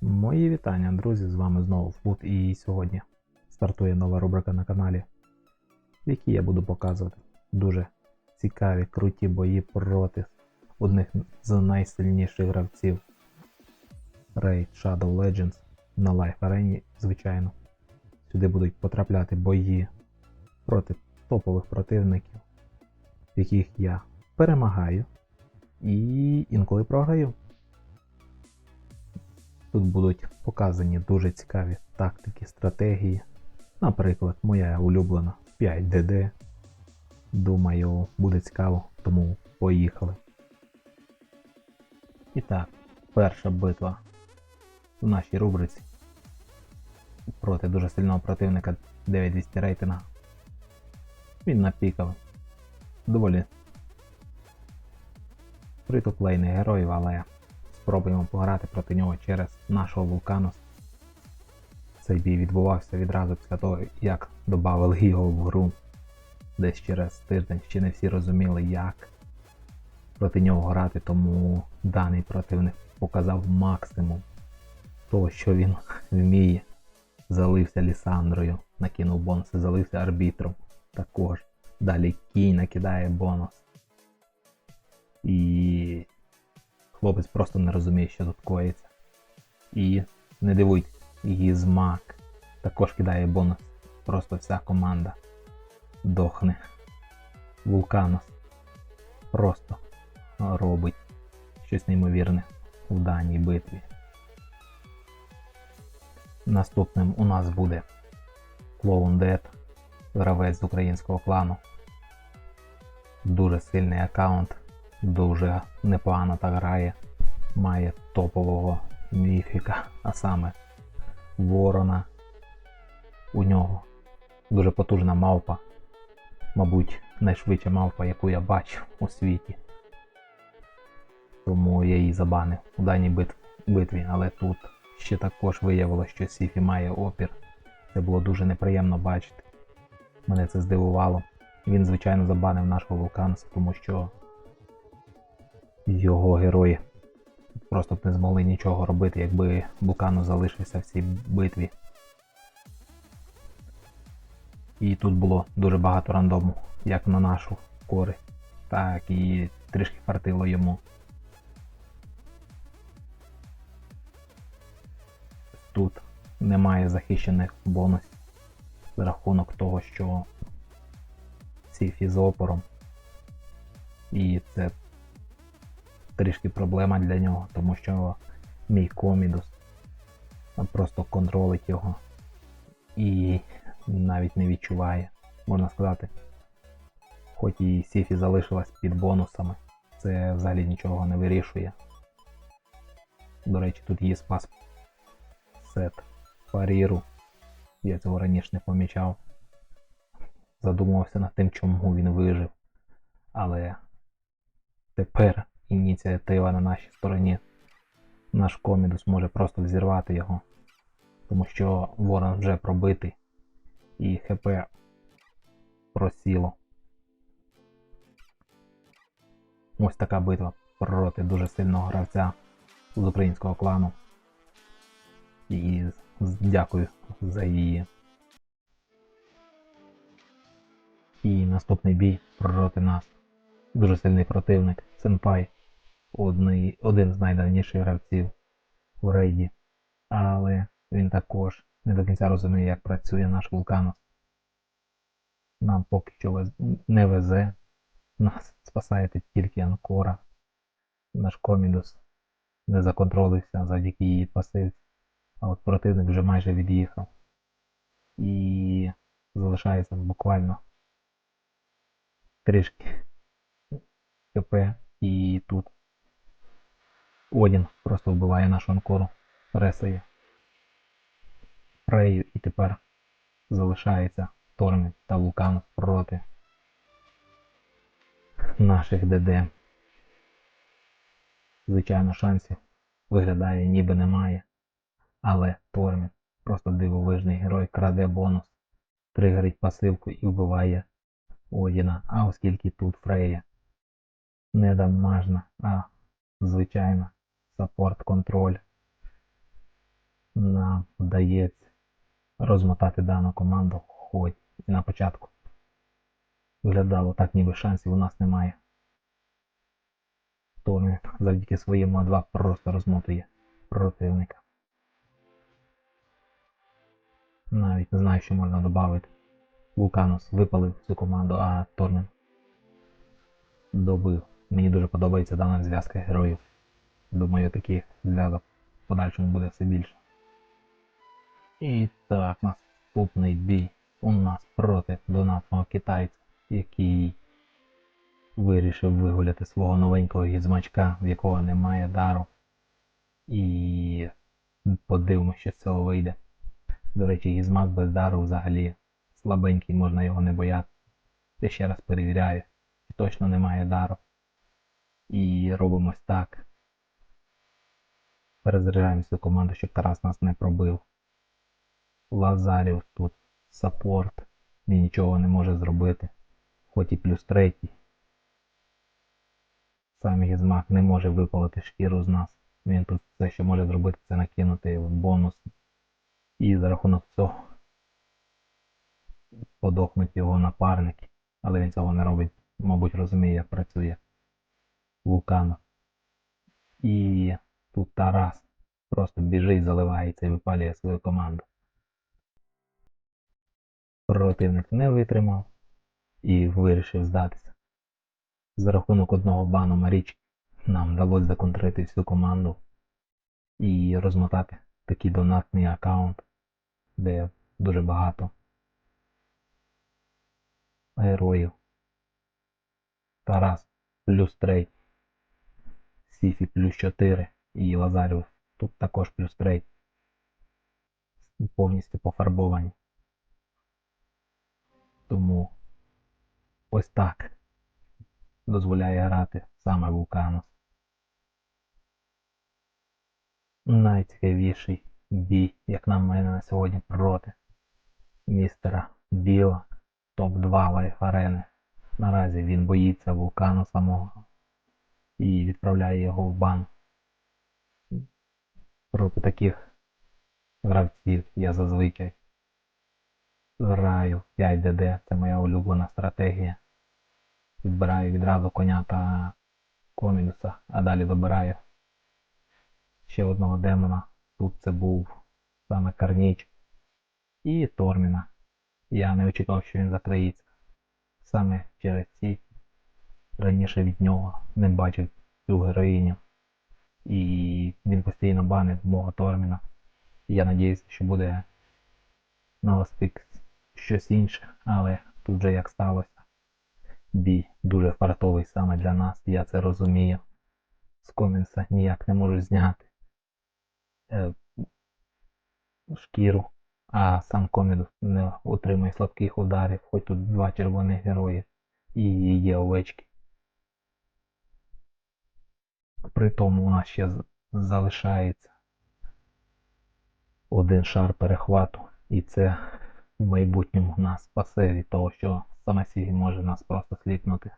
Мої вітання, друзі! З вами знову Фут і сьогодні стартує нова рубрика на каналі, в якій я буду показувати дуже цікаві, круті бої проти одних з найсильніших гравців Raid Shadow Legends на Life арені, звичайно. Сюди будуть потрапляти бої проти топових противників, яких я перемагаю і інколи програю. Тут будуть показані дуже цікаві тактики, стратегії. Наприклад, моя улюблена 5DD. Думаю, буде цікаво, тому поїхали. І так, перша битва в нашій рубриці проти дуже сильного противника 9200 рейтинга. Він напікав. Доволі притуплейний героїв, але спробуємо пограти проти нього через нашого вулкану. Цей бій відбувався відразу після того, як додали його в гру. Десь через тиждень ще не всі розуміли, як проти нього грати, тому даний противник показав максимум того, що він вміє. Залився Лісандрою, накинув бонуси, залився арбітром також. Далі кінь накидає бонус. І Хлопець просто не розуміє, що тут коїться. І не дивуйтесь, Гізмак також кидає бонус. Просто вся команда дохне. Вулканос просто робить щось неймовірне в даній битві. Наступним у нас буде Clown Dead, гравець з українського клану. Дуже сильний аккаунт дуже непогано так грає. Має топового міфіка, а саме Ворона. У нього дуже потужна мавпа. Мабуть, найшвидша мавпа, яку я бачив у світі. Тому я її забанив у даній бит... битві, але тут ще також виявилося, що Сіфі має опір. Це було дуже неприємно бачити. Мене це здивувало. Він, звичайно, забанив нашого вулканса, тому що його герої просто б не змогли нічого робити, якби Букану залишився в цій битві. І тут було дуже багато рандому, як на нашу користь, так і трішки фартило йому. Тут немає захищених бонусів за рахунок того, що ці з опором. І це трішки проблема для нього, тому що мій комідус просто контролить його і навіть не відчуває, можна сказати. Хоч і Сіфі залишилась під бонусами, це взагалі нічого не вирішує. До речі, тут є спас сет паріру. Я цього раніше не помічав. Задумувався над тим, чому він вижив. Але тепер ініціатива на нашій стороні. Наш комідус може просто взірвати його, тому що ворон вже пробитий і ХП просіло. Ось така битва проти дуже сильного гравця з українського клану. І дякую за її. І наступний бій проти нас. Дуже сильний противник, Сенпай одний, один з найдавніших гравців в рейді, але він також не до кінця розуміє, як працює наш вулканос. Нам поки що не везе, нас спасає тільки Анкора. Наш комідус не законтролився завдяки її пасивці, а от противник вже майже від'їхав. І залишається буквально трішки КП і тут Одін просто вбиває нашу анкору, ресає Фрею і тепер залишається Тормін та Вулкан проти наших ДД. Звичайно, шансів виглядає ніби немає. Але Тормін просто дивовижний герой краде бонус, тригерить пасивку і вбиває Одіна. А оскільки тут Фрея не дамажна, а звичайна саппорт контроль. нам вдається розмотати дану команду, хоч на початку виглядало так, ніби шансів у нас немає. Тормін завдяки своєму А2 просто розмотує противника. Навіть не знаю, що можна додати. Вулканус випалив цю команду, а Тормін добив. Мені дуже подобається дана зв'язка героїв. Думаю, таких зв'язок в подальшому буде все більше. І так, наступний бій у нас проти донатного китайця, який вирішив вигуляти свого новенького гізмачка, в якого немає дару. І подивимося, що з цього вийде. До речі, гізмак без дару взагалі слабенький, можна його не боятися. Я ще раз перевіряю, точно немає дару. І робимо ось так. Перезаряджаємо цю команду, щоб Тарас нас не пробив. Лазарів тут саппорт. Він нічого не може зробити. Хоч і плюс третій. Сам Гізмак не може випалити шкіру з нас. Він тут все, що може зробити, це накинути бонус. І за рахунок цього подохнуть його напарники. Але він цього не робить. Мабуть, розуміє, як працює вулкан. І тут Тарас просто біжить, заливається і випалює свою команду. Противник не витримав і вирішив здатися. За рахунок одного бану Маріч нам вдалося законтрити всю команду і розмотати такий донатний аккаунт, де дуже багато героїв. Тарас плюс 3, Сіфі плюс 4 і Лазарів тут також плюс 3. Повністю пофарбовані. Тому ось так дозволяє грати саме Вулканус. Найцікавіший бій, як на мене на сьогодні проти містера Біла топ-2 лайф арени. Наразі він боїться вулкану самого і відправляє його в бан. Проти таких гравців я зазвичай граю 5 ДД, це моя улюблена стратегія. Відбираю відразу коня та комінуса, а далі добираю ще одного демона. Тут це був саме Карніч і Торміна. Я не очікував, що він закриється. Саме через ці раніше від нього не бачив цю героїню. І він постійно банить мого Торміна. Я надіюся, що буде на Ласпік щось інше, але тут же як сталося. Бій дуже фартовий саме для нас, я це розумію. З комінса ніяк не можу зняти е, шкіру, а сам комін не отримує слабких ударів, хоч тут два червоних герої і є овечки. При тому нас ще залишається один шар перехвату, і це в майбутньому нас спасе від того, що саме Сігі може нас просто сліпнути.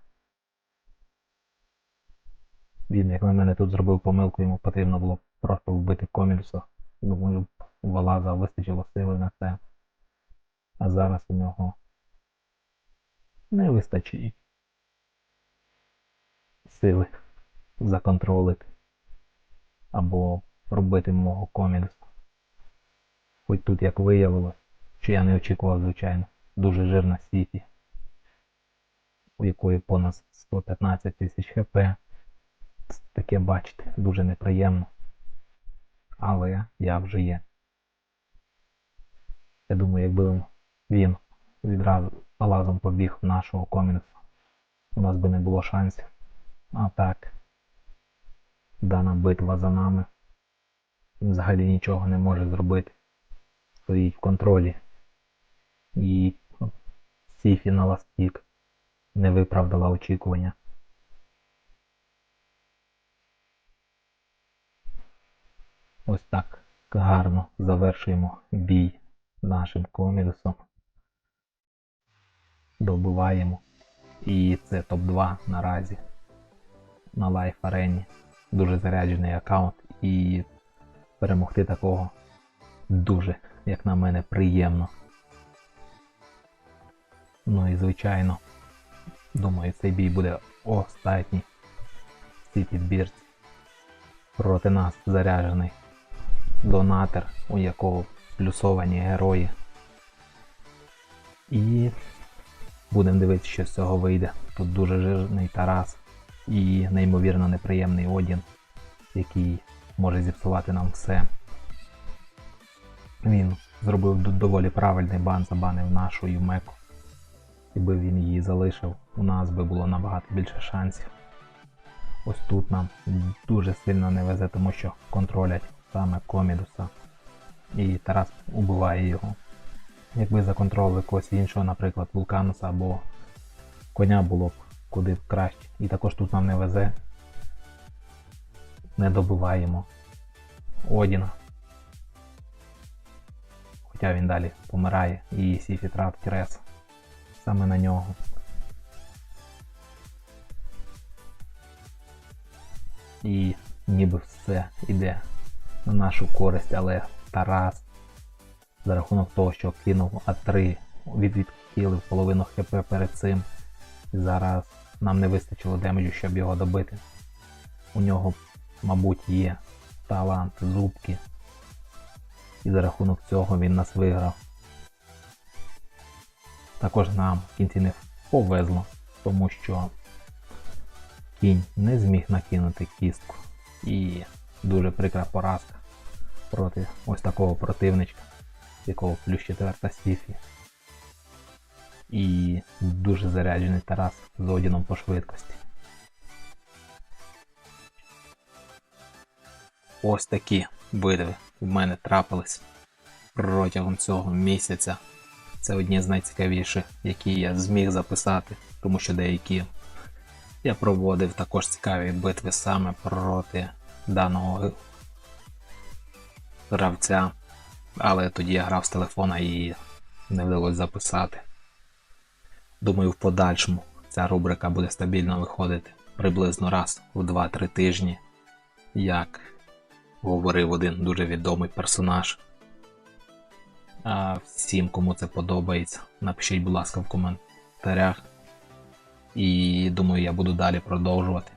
Він, як на мене, тут зробив помилку, йому потрібно було просто вбити комільса. Думаю, у Валаза вистачило сили на це. А зараз у нього не вистачить сили законтролити або робити мого комільса. Хоч тут як виявилось, що я не очікував, звичайно, дуже жирна Сіті, у якої понад 115 тисяч хп. Таке бачите, дуже неприємно. Але я вже є. Я думаю, якби він відразу лазом побіг в нашого комінсу, у нас би не було шансів. А так, дана битва за нами. Взагалі нічого не може зробити. Стоїть в контролі. І Сіфі на ластік не виправдала очікування. Ось так гарно завершуємо бій нашим комідусом. Добиваємо. І це топ-2 наразі на лайф арені. Дуже заряджений аккаунт і перемогти такого дуже, як на мене, приємно. Ну і звичайно, думаю, цей бій буде останній в цій підбірці. Проти нас заряджений донатор, у якого плюсовані герої. І будемо дивитися, що з цього вийде. Тут дуже жирний Тарас і неймовірно неприємний Одін, який може зіпсувати нам все. Він зробив доволі правильний бан, забанив нашу Юмеку. Якби він її залишив, у нас би було набагато більше шансів. Ось тут нам дуже сильно не везе, тому що контролять саме Комідуса. І Тарас убиває його. Якби законтролили когось іншого, наприклад, Вулкануса або коня було б куди краще. І також тут нам не везе. Не добиваємо Одіна. Хоча він далі помирає і Сіфі тратить рес саме на нього. І ніби все йде на нашу користь, але Тарас за рахунок того, що кинув А3, від відхилив половину хп перед цим. І зараз нам не вистачило демеджу, щоб його добити. У нього, мабуть, є талант зубки. І за рахунок цього він нас виграв. Також нам в кінці не повезло, тому що кінь не зміг накинути кістку. І дуже прикра поразка проти ось такого противничка, якого плюс четверта Сіфі. І дуже заряджений Тарас з Одіном по швидкості. Ось такі битви в мене трапились протягом цього місяця. Це одні з найцікавіших, які я зміг записати, тому що деякі я проводив також цікаві битви саме проти даного гравця. Але тоді я грав з телефона і не вдалося записати. Думаю, в подальшому ця рубрика буде стабільно виходити приблизно раз в 2-3 тижні, як говорив один дуже відомий персонаж. А всім, кому це подобається, напишіть, будь ласка, в коментарях. І думаю, я буду далі продовжувати.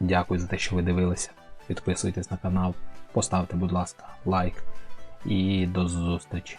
Дякую за те, що ви дивилися. Підписуйтесь на канал, поставте, будь ласка, лайк. І до зустрічі!